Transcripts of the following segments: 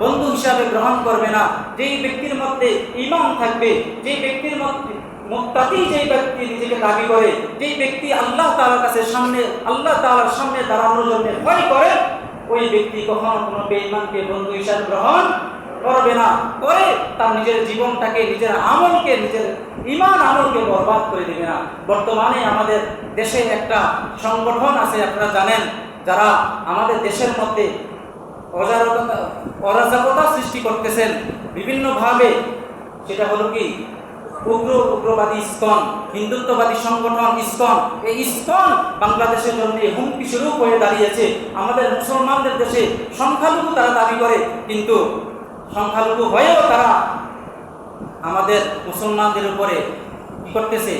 বন্ধু হিসাবে গ্রহণ করবে না। যেই ব্যক্তির মধ্যে ইমান থাকবে, যেই ব্যক্তির মধ্যে মুক্তাকি যেই ব্যক্তি নিজেকে দাবি করে, যেই ব্যক্তি আল্লাহ তাআলার কাছে সামনে, আল্লাহ তাআলার সামনে দাঁড়ানোর জন্য ভয় করে, ওই ব্যক্তি কখনো কোনো বেঈমানকে বন্ধু হিসাবে গ্রহণ করবে না। করে তার নিজের জীবনটাকে, নিজের আমলকে, নিজের ইমান আমলকে বরবাদ করে দেবে না। বর্তমানে আমাদের দেশে একটা সংগঠন আছে, আপনারা জানেন, যারা আমাদের দেশের মধ্যে অরাজকতা সৃষ্টি করতেছেন। বিভিন্নভাবে সেটা হলো কি? উগ্র উগ্রবাদী ইস্কন, হিন্দুত্ববাদী সংগঠন ইস্কন। এই ইস্কন বাংলাদেশের জন্য হুমকি স্বরূপ হয়ে দাঁড়িয়েছে। আমাদের মুসলমানদের দেশে সংখ্যালঘু তারা দাবি করে, কিন্তু সংখ্যালঘু হয়েও তারা আমাদের মুসলমানদের উপরে কি করতেছে?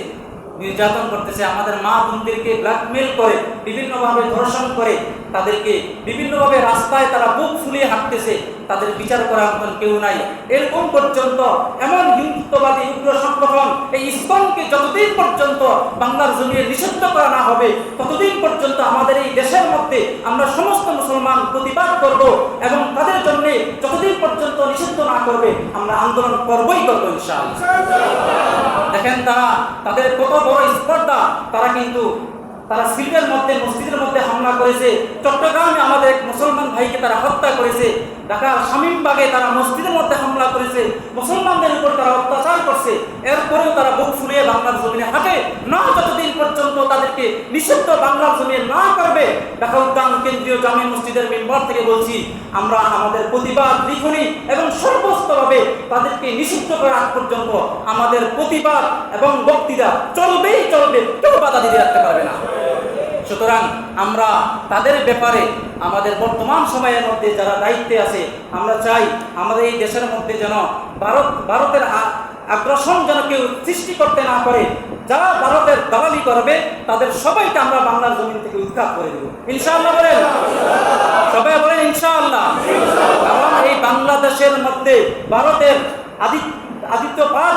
নির্যাতন করতেছে, আমাদের মা বোনদেরকে ব্ল্যাকমেল করে, বিভিন্নভাবে ধর্ষণ করে, তাদেরকে বিভিন্নভাবে রাস্তায় তারা বুক ফুলিয়ে হাঁটতেছে, তাদের বিচার করার মতন কেউ নাই। এরকম পর্যন্ত এমন হিন্দুত্ববাদী উগ্র সংগঠন এই ইসলামকে যতদিন পর্যন্ত বাংলার জমিয়ে নিষিদ্ধ করা না হবে, ততদিন পর্যন্ত আমাদের এই দেশের মধ্যে আমরা সমস্ত মুসলমান প্রতিবাদ করব এবং তাদের জন্য যতদিন পর্যন্ত নিষিদ্ধ না করবে, আমরা আন্দোলন করবই করব ইনশাআল্লাহ। দেখেন তারা, তাদের কত বড় স্পর্ধা, তারা কিন্তু তারা সিলেটের মধ্যে, মসজিদের মধ্যে হামলা করেছে। চট্টগ্রামে আমাদের এক মুসলমান ভাইকে তারা হত্যা করেছে। ঢাকার শামীমবাগে তারা মসজিদের মধ্যে হামলা করেছে। মুসলমানদের উপর তারা অত্যাচার করছে। এরপরেও তারা বুক ফুলিয়ে বাংলার জমিনে হাঁটে। না, যতদিন পর্যন্ত তাদেরকে নিষিদ্ধ বাংলার জমিনে না করবে, ঢাকা উদ্যান কেন্দ্রীয় জামি মসজিদের মেম্বার থেকে বলছি, আমরা আমাদের প্রতিবাদ লিখনি এবং সর্বস্তভাবে তাদেরকে নিষিদ্ধ করার পর্যন্ত আমাদের প্রতিবাদ এবং বক্তৃতা চলবেই চলবে, কেউ বাধা দিতে রাখতে পারবে না। সুতরাং আমরা তাদের ব্যাপারে আমাদের বর্তমান সময়ের মধ্যে যারা দায়িত্বে আছে, আমরা চাই আমাদের এই দেশের মধ্যে যেন ভারত, ভারতের আগ্রাসন যেন কেউ সৃষ্টি করতে না পারে। যারা ভারতের দালালি করবে, তাদের সবাইকে আমরা বাংলার জমিন থেকে উৎখাত করে দেব। ইনশাআল্লাহ বলেন। সবাই বলেন বাংলাদেশের মধ্যে ভারতের আদি আদিত্যবাদ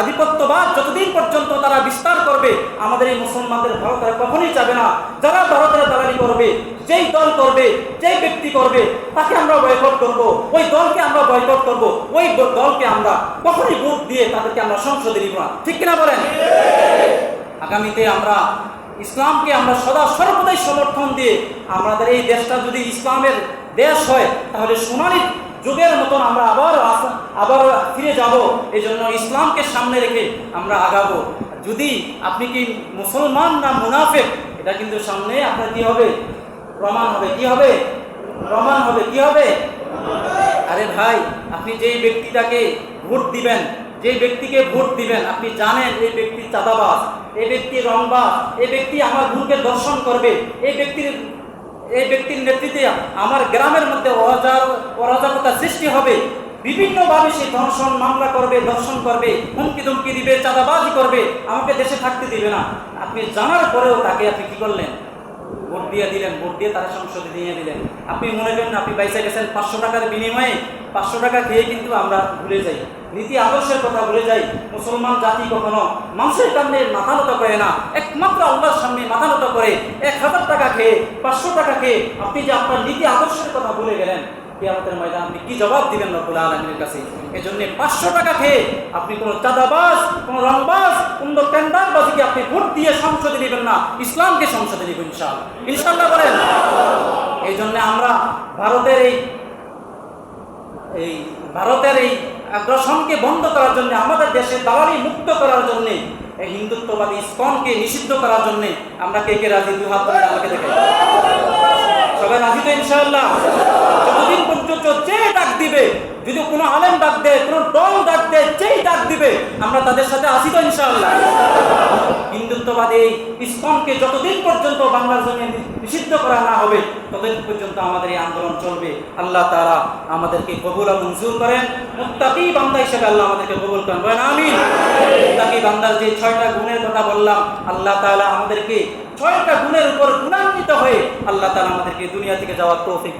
আধিপত্যবাদ যতদিন পর্যন্ত তারা বিস্তার করবে, আমাদের এই মুসলমানদের ভারতের কখনোই যাবে না। যারা ভারতের দালালি করবে, যেই দল করবে, যেই ব্যক্তি করবে, তাকে আমরা বয়কট করব। ওই দলকে আমরা বয়কট করব। ওই দলকে আমরা কখনোই ভোট দিয়ে তাদেরকে আমরা সংসদে নিব না। ঠিক কিনা বলেন? আগামীতে আমরা ইসলামকে আমরা সদা সর্বদাই সমর্থন দিয়ে আমাদের এই দেশটা যদি ইসলামের দেশ হয়, তাহলে সোনালী যুগের মতন আমরা আবার আবার ফিরে যাব। এই জন্য ইসলামকে সামনে রেখে আমরা আগাবো। যদি আপনি কি মুসলমান না মুনাফেক, এটা কিন্তু সামনে আপনার কি হবে? প্রমাণ হবে। কি হবে? প্রমাণ হবে। কি হবে? আরে ভাই, আপনি যেই ব্যক্তিটাকে ভোট দিবেন যে ব্যক্তিকে ভোট দিবেন, আপনি জানেন এই ব্যক্তি চাঁদাবাস এই ব্যক্তি রংবাস এই ব্যক্তি আমার গুরুকে দর্শন করবে, এই ব্যক্তির এই ব্যক্তির নেতৃত্বে আমার গ্রামের মধ্যে অরাজকতা সৃষ্টি হবে। বিভিন্নভাবে সে ধর্ষণ, মামলা করবে দর্শন করবে হুমকি ধুমকি দিবে, চাঁদাবাজি করবে, আমাকে দেশে থাকতে দিবে না। আপনি জানার পরেও তাকে আপনি কি করলেন? ভোট দিয়ে দিলেন, ভোট দিয়ে তারা সংসদে নিয়ে দিলেন আপনি মনে করেন আপনি পয়সা গেছেন পাঁচশো টাকার বিনিময়ে? পাঁচশো টাকা খেয়ে কিন্তু আমরা ভুলে যাই। নীতি আদর্শের কথা ভুলে যাই। মুসলমান জাতি কখনো মানুষের সামনে মাথা নত করে না। একমাত্র আল্লাহর সামনে মাথা নত করে। এক হাজার টাকা খেয়ে, পাঁচশো টাকা খেয়ে আপনি যে আপনার নীতি আদর্শের কথা ভুলে গেলেন কেয়ামতের ময়দান আপনি কি জবাব দিবেন রব্বুল আলমীর কাছে? এই জন্য পাঁচশো টাকা খেয়ে আপনি কোনো চাঁদাবাজ, কোনো রংবাজ, কোনো টেন্ডারবাজিকে আপনি ভোট দিয়ে সংসদে নেবেন না? ইসলামকে সংসদে নেবেন ইনশাআল্লাহ। ইনশাআল্লাহ বলেন। এই জন্য আমরা ভারতের এই এই ভারতের এই আগ্রাসনকে বন্ধ করার জন্য, আমাদের দেশে দালালি মুক্ত করার জন্য, এই হিন্দুত্ববাদী ইস্কনকে নিষিদ্ধ করার জন্য আমরা কে কে রাজি? দু হাত ধরে আমাকে দেখে সবাই রাজি তো ইনশাআল্লাহ? যতদিন পর্যন্ত যে ডাক দিবে, যদি কোনো আলেম ডাক দেয়, কোনো দল ডাক দেয়, যেই ডাক দিবে, আমরা তাদের সাথে আসি তো ইনশাআল্লাহ। এই যতদিন পর্যন্ত বাংলার জমি নিষিদ্ধ করা না হবে, ততদিন পর্যন্ত আমাদের এই আন্দোলন চলবে। আল্লাহ তারা আমাদেরকে কবুল মঞ্জুর করেন। মুত্তাকি বান্দা হিসেবে আল্লাহ আমাদেরকে কবুল করেন। বলেন, আমিন। মুত্তাকি বান্দার যে ছয়টা গুণের কথা বললাম, আল্লাহ তাআলা আমাদেরকে ছয়টা গুণের উপর গুণান্বিত হয়ে আল্লাহ তাআলা আমাদেরকে দুনিয়া থেকে যাওয়ার তৌফিক